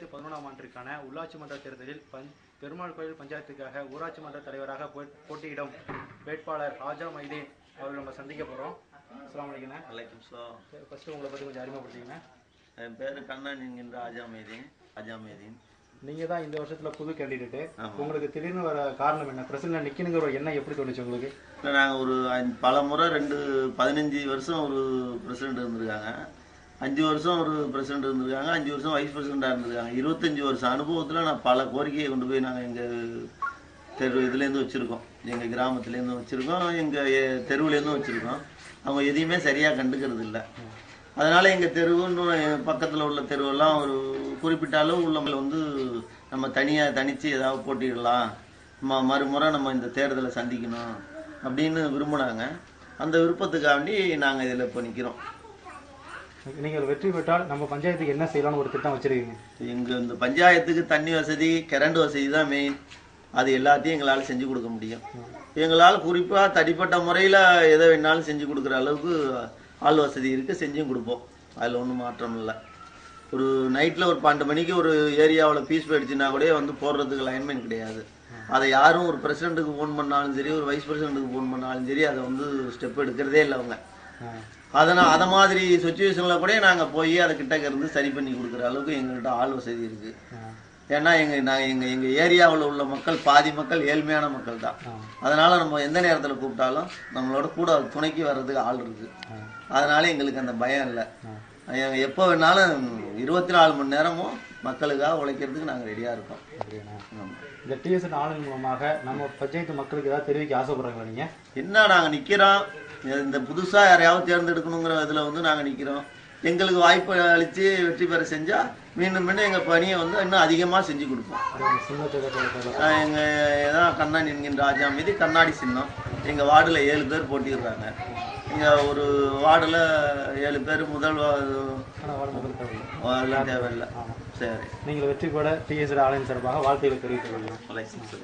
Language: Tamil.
ஆண்டிற்கான உள்ளாட்சி மன்ற தேர்தலில் பஞ் பெருமாள் கோயில் பஞ்சாயத்துக்காக ஊராட்சி மன்ற தலைவராக போட்டியிடும் வேட்பாளர் ராஜா மைதீன் அவர்கள் நம்ம சந்திக்க போகிறோம் அஸ்லாம் வலைக்கண்ணே வலைக்கம் ஃபஸ்ட்டு உங்களை பற்றி கொஞ்சம் அறிமுகப்படுத்திங்கண்ணே என் பேர் கண்ணன் என்கின்ற ஆஜாமேதீன் ஆஜாமேதீன் நீங்கள் தான் இந்த வருஷத்தில் புது கேண்டிடேட்டு. உங்களுக்கு திடீர்னு வர காரணம் என்ன? பிரசிடண்ட் நிற்கணுங்கிற ஒரு எண்ணம் எப்படி தோணுச்சு உங்களுக்கு? இல்லை நாங்கள் ஒரு பல முறை ரெண்டு பதினஞ்சு வருஷம் ஒரு பிரசிடெண்ட் இருந்திருக்காங்க. அஞ்சு வருஷம் ஒரு பிரசிடெண்ட் இருந்திருக்காங்க அஞ்சு வருஷம் வைஸ் பிரசிடெண்ட்டாக இருந்திருக்காங்க. இருபத்தஞ்சி வருஷம் அனுபவத்தில் நான் பல கோரிக்கையை கொண்டு போய் நாங்கள் எங்கள் தெரு இதுலேருந்து வச்சுருக்கோம். எங்கள் கிராமத்துலேருந்து வச்சுருக்கோம் எங்கள் தெருவுலேருந்து வச்சுருக்கோம். அவங்க எதையுமே சரியாக கண்டுக்கிறது இல்லை. அதனால் எங்கள் தெருவுன்னு பக்கத்தில் உள்ள தெருவெல்லாம் ஒரு குறிப்பிட்ட அளவு உள்ளவங்களை வந்து நம்ம தனியாக தனித்து ஏதாவது போட்டிடலாம் ம மறுமுறை நம்ம இந்த தேர்தலை சந்திக்கணும் அப்படின்னு விரும்பினாங்க. அந்த விருப்பத்துக்காண்டி நாங்கள் இதில் இப்போ நிற்கிறோம் நீங்கள் வெற்றி பெற்றால் நம்ம பஞ்சாயத்துக்கு என்ன செய்யலாம்னு ஒரு திட்டம் வச்சிருக்கீங்க? எங்கள் இந்த பஞ்சாயத்துக்கு தண்ணி வசதி கரண்ட் வசதி தான் மெயின் அது எல்லாத்தையும் எங்களால் செஞ்சு கொடுக்க முடியும். எங்களால் குறிப்பாக தடிப்பட்ட முறையில் எதை வேணாலும் செஞ்சு கொடுக்குற அளவுக்கு ஆள் வசதி இருக்குது செஞ்சும் கொடுப்போம். அதில் ஒன்றும் மாற்றம் இல்லை. ஒரு நைட்டில் ஒரு பன்னெண்டு மணிக்கு ஒரு ஏரியாவில் பீஸ் போயிடுச்சுன்னா கூட வந்து போடுறதுக்கு லைன்மேன் கிடையாது. அதை யாரும் ஒரு பிரசிடெண்ட்டுக்கு ஃபோன் பண்ணாலும் சரி ஒரு வைஸ் பிரசிடெண்ட்டுக்கு ஃபோன் பண்ணாலும் சரி அதை வந்து ஸ்டெப் எடுக்கிறதே இல்லை அவங்க. அதனால் அதை மாதிரி சுச்சுவேஷனில் கூட நாங்கள் போய் அதை கிட்டக்க இருந்து சரி பண்ணி கொடுக்குற அளவுக்கு எங்கள்கிட்ட ஆள் வசதி இருக்குது ஏன்னா எங்கள் நாங்கள் எங்கள் எங்கள் ஏரியாவில் உள்ள மக்கள் பாதி மக்கள் ஏழ்மையான மக்கள் தான். அதனால் நம்ம எந்த நேரத்தில் கூப்பிட்டாலும் நம்மளோட கூட துணைக்கு வர்றதுக்கு ஆள் இருக்குது அதனால எங்களுக்கு அந்த பயம் இல்லை. எப்போ வேணாலும் இருபத்தி நாலு மணி நேரமும் மக்களுக்காக உழைக்கிறதுக்கு நாங்கள் ரெடியாக இருக்கோம். இந்த டிஎஸ் ஆளுங்க மூலமாக நம்ம பஞ்சாயத்து மக்களுக்கு ஏதாவது தெரிவிக்க ஆசைப்படுறாங்களா நீங்கள் என்ன நாங்கள் நிற்கிறோம் இந்த புதுசாக யாரையாவது தேர்ந்தெடுக்கணுங்கிற இதில் வந்து நாங்கள் நிற்கிறோம் எங்களுக்கு வாய்ப்பு அளித்து வெற்றி பெற செஞ்சால் மீண்டும் மீண்டும் எங்கள் பணியை வந்து இன்னும் அதிகமாக செஞ்சு கொடுப்போம். எங்கள் தான் கண்ணன் என்கின்ற ராஜா மீது கண்ணாடி சின்னம். எங்கள் வார்டில் ஏழு பேர் போட்டிடுறாங்க இங்கே ஒரு வார்டில் ஏழு பேர் முதல் அதெல்லாம் தேவையில்லை. சரி. நீங்கள் வெற்றி பெற டிஎஸ் ஆலயம் சார்பாக வாழ்த்துக்களை தெரிவித்துக் லைசன்ஸ்